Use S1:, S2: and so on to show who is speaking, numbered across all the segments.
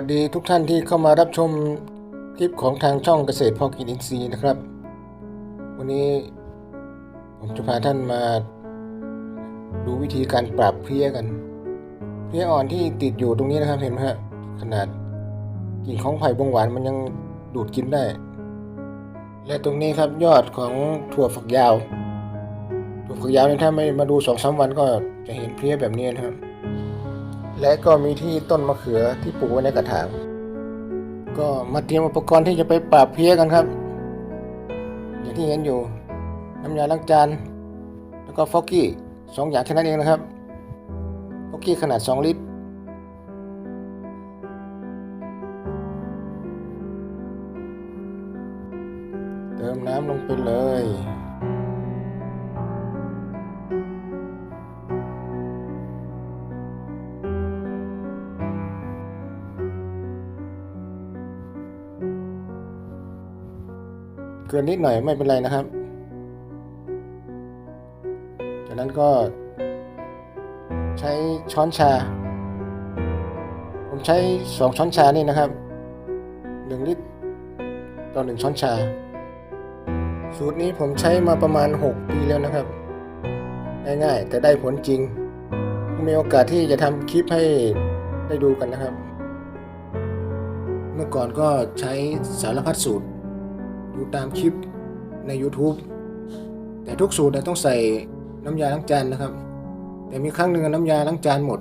S1: สวัสดีทุกท่านที่เข้ามารับชมคลิปของทางช่องเกษตรพอกินอินทรีย์นะครับ วันนี้ผมจะพาท่านมาดูวิธีการปราบเพลี้ยกัน เพลี้ยอ่อนที่ติดอยู่ตรงนี้นะครับเห็นไหมฮะขนาดกิ่งของไผ่บงหวานมันยังดูดกินได้ และตรงนี้ครับยอดของถั่วฝักยาว ถั่วฝักยาวเนี่ยถ้าไม่มาดูสองสามวันก็จะเห็นเพลี้ยแบบนี้นะครับ และก็มีที่ต้นมะเขือที่ปลูกไว้ในกระถาง ก็มาเตรียมอุปกรณ์ที่จะไปปราบเพี้ยกันครับ อย่างที่เห็นอยู่น้ำยาล้างจานแล้วก็ฟอกกี้สองอย่างแค่นั้นเองนะครับฟอกกี้ขนาด 2 ลิตร เติมน้ำลงไปเลย เกินนิดหน่อยไม่เป็นไรนะครับ จากนั้นก็ใช้ช้อนชา ผมใช้สองช้อนชานี่นะครับหนึ่งลิตรต่อหนึ่งช้อนชา สูตรนี้ผมใช้มาประมาณ 6 ปีแล้วนะครับ ง่ายๆ แต่ได้ผลจริง มีโอกาสที่จะทำคลิปให้ได้ดูกันนะครับ เมื่อก่อนก็ใช้สารพัดสูตร ดูตามคลิปใน YouTube แต่ทุกสูตรต้องใส่น้ำยาล้างจานนะครับ แต่มีครั้งหนึ่งน้ำยาล้างจานหมด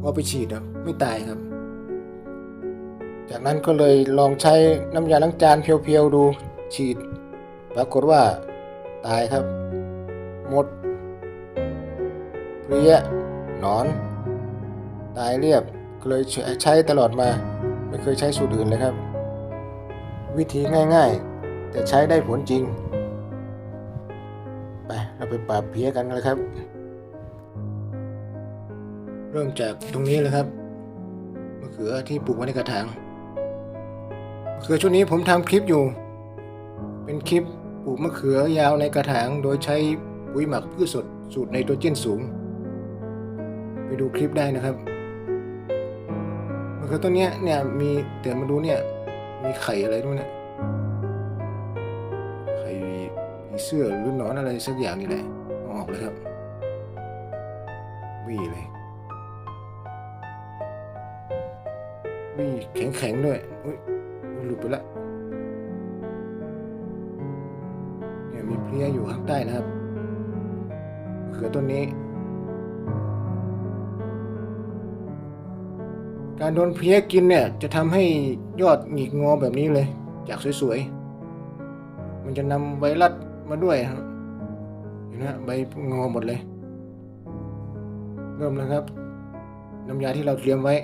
S1: พอไปฉีดไม่ตายครับ จากนั้นก็เลยลองใช้น้ำยาล้างจานเพียวๆดูฉีด ปรากฏว่าตายครับ หมดเพลี้ยหนอน ตายเรียบเลยใช้ตลอดมา ไม่เคยใช้สูตรอื่นเลยครับ วิธีง่าย ๆ แต่ใช้ได้ผลจริง ไป เราไปปราบเพี้ยกันเลยครับ เริ่มจากตรงนี้เลยครับมะเขือที่ปลูกไว้ในกระถางมะเขือช่วงนี้ผมทำคลิปอยู่ เป็นคลิปปลูกมะเขือยาวในกระถางโดยใช้ปุ๋ยหมักพืชสดสูตรไนโตรเจนสูง ไปดูคลิปได้นะครับมะเขือต้นนี้เนี่ยมีแต่มาดูเนี่ยมีไข่อะไรด้วยนะ ผีเสื้อหรือหนอนอะไรสักอย่างนี่แหละออกเลยครับวี่เลยวี่แข็งแข็งๆด้วยอุ้ยหลุดไปละเนี่ยมีเพลี้ยอยู่ข้างใต้นะครับเขือต้นนี้การโดนเพลี้ยกินเนี่ยจะทำให้ยอดหงิกงอแบบนี้เลย จากสวยๆ มันจะนำไวรัส มาด้วยครับเห็นไหมใบงอหมดเลย เริ่มแล้วครับน้ำยาที่เราเตรียมไว้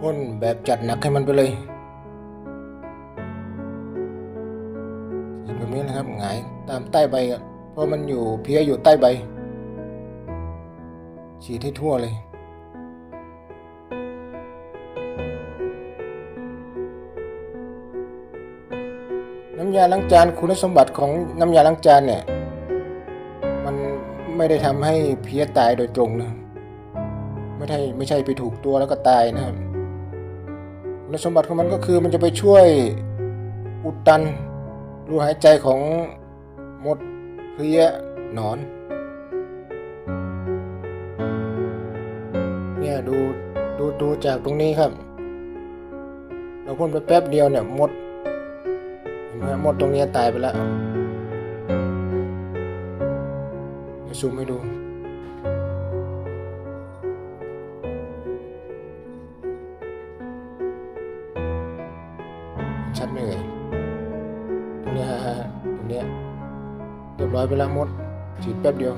S1: พ่นแบบจัดหนักให้มันไปเลยแบบนี้นะครับหงายตามใต้ใบเพราะมันอยู่เพี้ยอยู่ใต้ใบฉีดให้ทั่วเลยำยาล้างจานคุณสมบัติของน้ำยาล้างจานเนี่ย มันไม่ได้ทำให้เพี้ยตายโดยตรงนะไม่ใช่ไม่ใช่ไปถูกตัวแล้วก็ตายนะครับคุณสมบัติของมันก็คือมันจะไปช่วยอุดตันรูหายใจของมดเพลี้ยหนอน เนี่ยดูดูดูจากตรงนี้ครับ เราพ่นไปแป๊บเดียวเนี่ยมด หมดตรงนี้ตายไปแล้วเดี๋ยวซูมให้ดูชัดไหมเอ่ยตรงนี้ฮะฮะตรงนี้เรียบร้อยไปแล้วหมดฉีดแป๊บเดียว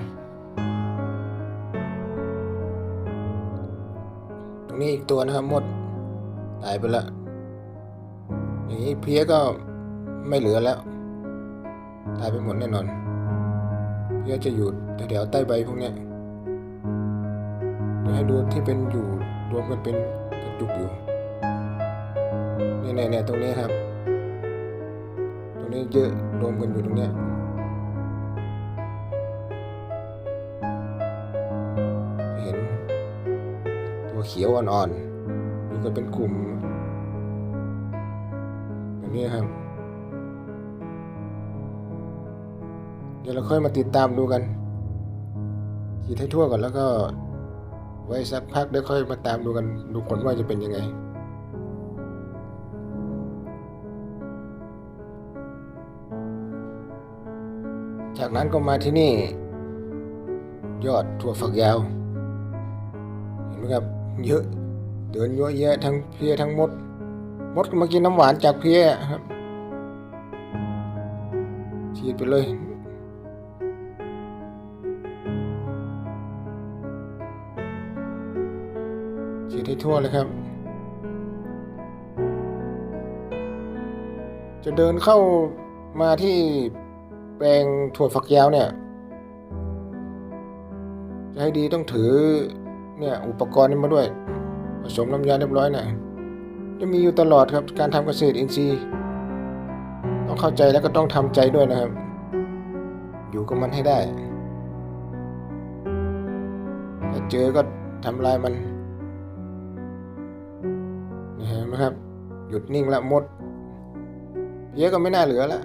S1: ตรงนี้อีกตัวนะครับหมดตายไปแล้วอย่างนี้เพี้ยก็ ไม่เหลือแล้ว ตายไปหมดแน่นอนเพี้ยจะอยู่แถวใต้ใบพวกนี้ให้ดูที่เป็นอยู่รวมกันเป็นกระจุกอยู่เนี่ยเนี่ยตรงนี้ครับ ตรงนี้เยอะรวมกันอยู่ตรงเนี้ยจะเห็น ตัวเขียวอ่อนๆอยู่กันเป็นกลุ่มแบบนี้ครับ ดี๋ยวเราค่อยมาติดตามดูกันฉีดให้ทั่วก่อนแล้วก็ ไว้สักพักเดี๋ยวค่อยมาตามดูกันดูผลว่าจะเป็นยังไงจากนั้นก็มาที่นี่ ยอดถั่วฝักยาว เห็นไหมครับเยอะ เดินเยอะแยะทั้งเพลียทั้งมด มดมากินน้ำหวานจากเพลียครับฉีดไปเลย ทั่วเลยครับ จะเดินเข้ามาที่แปลงถั่วฝักยาวเนี่ย จะให้ดีต้องถือเนี่ยอุปกรณ์นี้มาด้วย ผสมน้ำยาเรียบร้อยนี่ยจะมีอยู่ตลอดครับการทำเกษตรอินทรีย์ต้องเข้าใจแล้วก็ต้องทำใจด้วยนะครับ อยู่กับมันให้ได้ ถ้าเจอก็ทำลายมัน เห็นไหมครับ หยุดนิ่งละหมดเพี้ยก็ไม่น่าเหลือแล้ว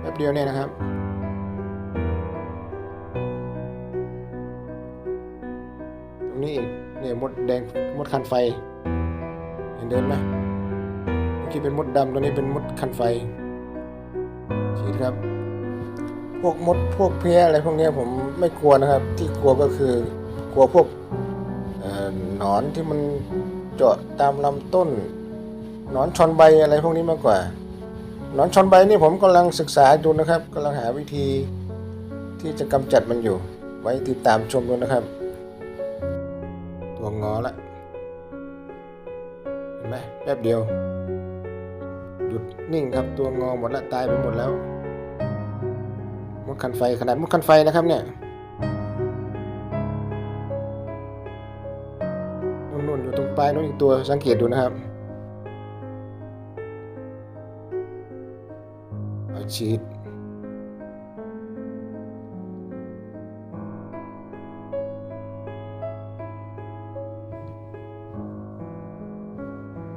S1: แป๊บเดียวเนี่ยนะครับตรงนี้อีกเนี่ยมดแดงมดคันไฟ เห็นเดินไหมเมื่อกี้เป็นมดดำตัวนี้เป็นมดคันไฟฉีดครับพวกมดพวกเพี้ยอะไรพวกนี้ผมไม่กลัวนะครับ ที่กลัวก็คือกลัวพวก นอนที่มันเจาะตามลำต้นหนอนชอนใบอะไรพวกนี้มากกว่าหนอนชอนใบนี่ผมกำลังศึกษาดูนะครับกำลังหาวิธีที่จะกำจัดมันอยู่ ไว้ติดตามชมดูนะครับ ตัวงอละเห็นไหมแป๊บเดียว หยุดนิ่งครับตัวงอหมดละตายไปหมดแล้วมุดคันไฟขนาดมุดคันไฟนะครับเนี่ย ปลายนู้นอีกตัวสังเกตดูนะครับเอาฉีด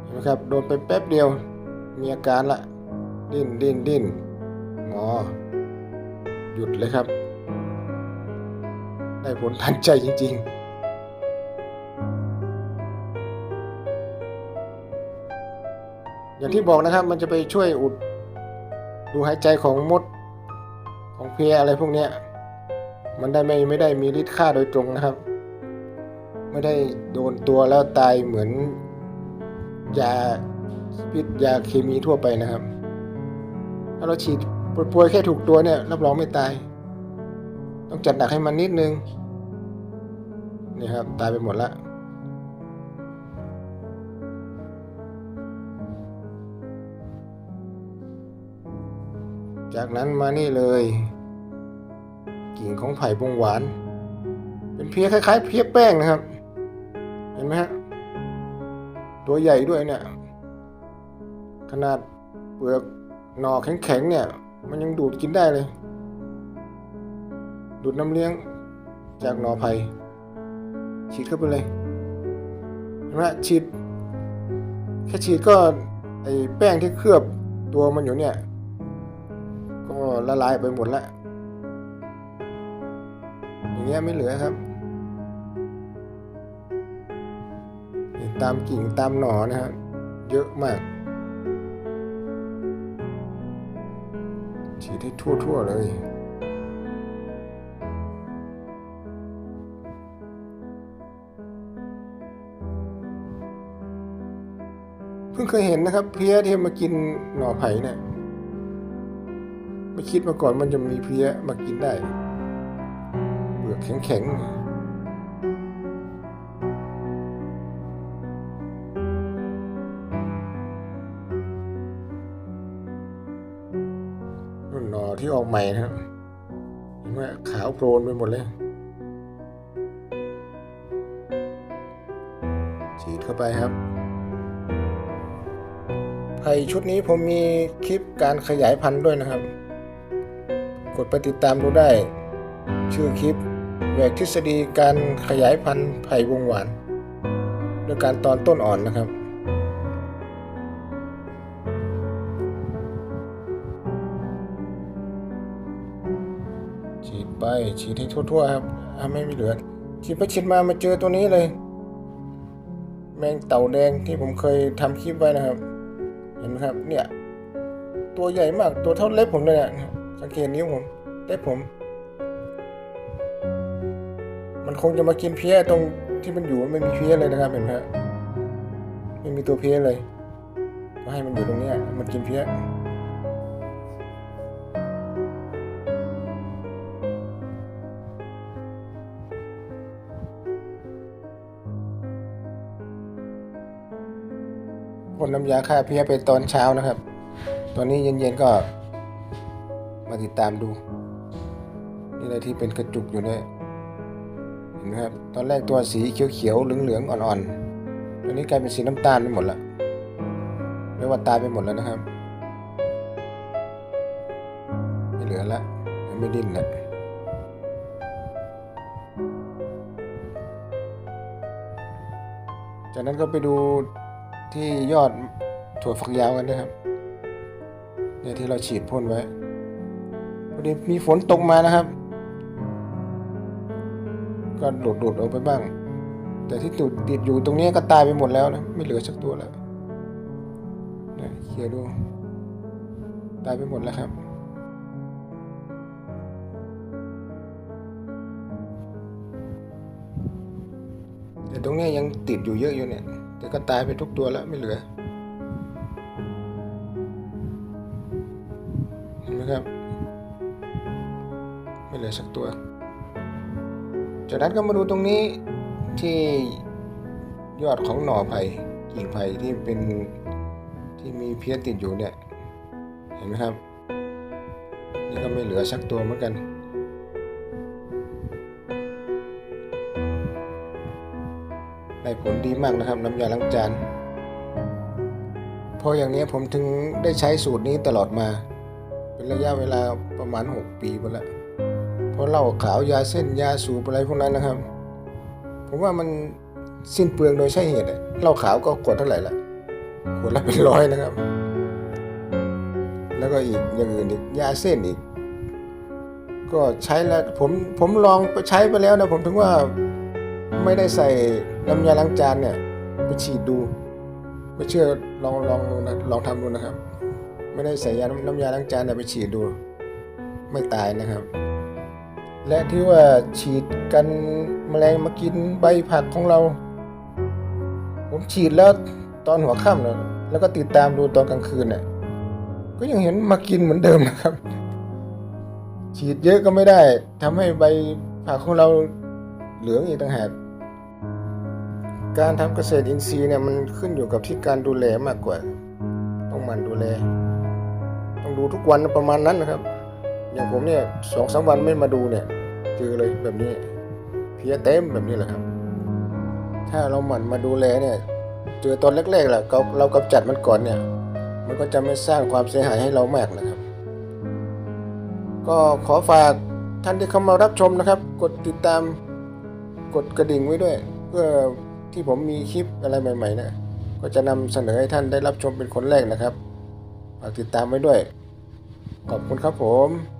S1: เห็นไหมครับโดนไปแป๊บเดียวมีอาการละดิ้นดิ้นดิ้นงอหยุดเลยครับ ได้ผลทันใจจริง ๆ อย่างที่บอกนะครับ มันจะไปช่วยอุดดูหายใจของมดของเพลอะไรพวกนี้มันได้ไม่ไม่ได้มีฤทธิ์ฆ่าโดยตรงนะครับ ไม่ได้โดนตัวแล้วตายเหมือนยาพิษยาเคมีทั่วไปนะครับ ถ้าเราฉีดป่วยแค่ถูกตัวเนี่ย รับรองไม่ตาย ต้องจัดหนักให้มันนิดนึงนี่ครับ ตายไปหมดละ จากนั้นมานี่เลย กิ่งของไผ่บงหวาน เป็นเพี้ยคล้าย ๆ เพี้ยแป้งนะครับ เห็นไหมฮะตัวใหญ่ด้วยเนี่ย ขนาดเปลือกหน่อแข็งๆเนี่ย มันยังดูดกินได้เลย ดูดน้ำเลี้ยงจากหน่อไผ่ฉีดเข้าไปเลยเห็นไหมฉีดแค่ฉีดก็ไอแป้งที่เคลือบตัวมันอยู่เนี่ย ละลายไปหมดละอย่างเงี้ยไม่เหลือครับ ตามกิ่งตามหนอนะครับเยอะมาก ฉีดให้ทั่วๆเลยเพิ่งเคยเห็นนะครับเพี้ยที่มากินหน่อไผ่เนี่ย ไม่คิดมาก่อนมันจะมีเพี้ยมากินได้เปลือกแข็งๆนุ่นหน่อที่ออกใหม่นะครับเห็นไหมขาวโพลนไปหมดเลยฉีดเข้าไปครับไผ่ชุดนี้ผมมีคลิปการขยายพันธุ์ด้วยนะครับ กดไปติดตามดูได้ ชื่อคลิปแหวกทฤษฎีการขยายพันธุ์ไผ่วงหวานด้วยการตอนต้นอ่อนนะครับ ฉีดไปฉีดให้ทั่วๆครับถ้าไม่มีเหลือฉีดไปฉีดมามาเจอตัวนี้เลย แมงเต่าแดงที่ผมเคยทำคลิปไว้นะครับ เห็นไหมครับ เนี่ย ตัวใหญ่มากตัวเท่าเล็บผมเลยเนี่ย สังเกตนิ้วผมเล็บผม มันคงจะมากินเพี้ยตรงที่มันอยู่ไม่มีเพี้ยเลยนะครับเห็นไหมฮะไม่มีตัวเพี้ยเลยก็ให้มันอยู่ตรงนี้มันกินเพี้ยพ่นน้ำยาฆ่าเพี้ยไปตอนเช้านะครับ ตอนนี้เย็นๆก็ มาติดตามดู นี่อะไรที่เป็นกระจุกอยู่เนี่ยเห็นไหมครับตอนแรกตัวสีเขียวๆเหลืองๆอ่อนๆตอนนี้กลายเป็นสีน้ำตาลไปหมดละเรียกว่าตายไปหมดแล้วนะครับไม่เหลือละไม่ดิ้นละจากนั้นก็ไปดูที่ยอดถั่วฝักยาวกันนะครับเนี่ยที่เราฉีดพ่นไว้ พอดีมีฝนตกมานะครับ ก็หลุดหลุดออกไปบ้าง แต่ที่ติดติดอยู่ตรงนี้ก็ตายไปหมดแล้วนะ ไม่เหลือสักตัวแล้วเนี่ยเคลียร์ดู ตายไปหมดแล้วครับ แต่ตรงนี้ยังติดอยู่เยอะอยู่เนี่ย แต่ก็ตายไปทุกตัวแล้วไม่เหลือ ลือสักตัว จากนั้นก็มาดูตรงนี้ที่ยอดของหน่อไผ่กิ่งไผ่ที่เป็นที่มีเพี้ยติดอยู่เนี่ย เห็นไหมครับ นี่ก็ไม่เหลือสักตัวเหมือนกัน ได้ผลดีมากนะครับน้ำยาล้างจานเพราะอย่างนี้ผมถึงได้ใช้สูตรนี้ตลอดมา เป็นระยะเวลาประมาณ 6 ปีหมดแล้ว เพราะเหล้าขาวยาเส้นยาสูบอะไรพวกนั้นนะครับ ผมว่ามันสิ้นเปลืองโดยใช่เหตุเหล้าขาวก็ขวดเท่าไหร่ละขวดละเป็นร้อยนะครับ แล้วก็อีกอย่างอื่นอีกยาเส้นอีก ก็ใช้แล้วผมผมลองไปใช้ไปแล้วนะผมถึงว่าไม่ได้ใส่น้ำยาล้างจานเนี่ยไปฉีดดูไม่เชื่อลองลองดูนะลองทำดูนะครับ ไม่ได้ใส่ยาน้ำยาล้างจานเนี่ยไปฉีดดู ไม่ตายนะครับ และที่ว่าฉีดกันแมลงมากินใบผักของเรา ผมฉีดแล้วตอนหัวค่ำนะแล้วก็ติดตามดูตอนกลางคืนเนี่ยก็ยังเห็นมากินเหมือนเดิมนะครับ ฉีดเยอะก็ไม่ได้ทำให้ใบผักของเราเหลืองอีกต่างหากการทำเกษตรอินทรีย์เนี่ยมันขึ้นอยู่กับที่การดูแลมากกว่า ต้องมันดูแล ต้องดูทุกวันประมาณนั้นนะครับ อย่างผมเนี่ยสองสามวันไม่มาดูเนี่ย เจอเลยแบบนี้ เพียเต็มแบบนี้แหละครับ ถ้าเราหมั่นมาดูแลเนี่ย เจอตอนแรกๆแหละเราเรากำจัดมันก่อนเนี่ย มันก็จะไม่สร้างความเสียหายให้เรามากนะครับ ก็ขอฝากท่านที่เข้ามารับชมนะครับ กดติดตามกดกระดิ่งไว้ด้วย เพื่อที่ผมมีคลิปอะไรใหม่ๆเนี่ยก็จะนำเสนอให้ท่านได้รับชมเป็นคนแรกนะครับฝากติดตามไว้ด้วย ขอบคุณครับผม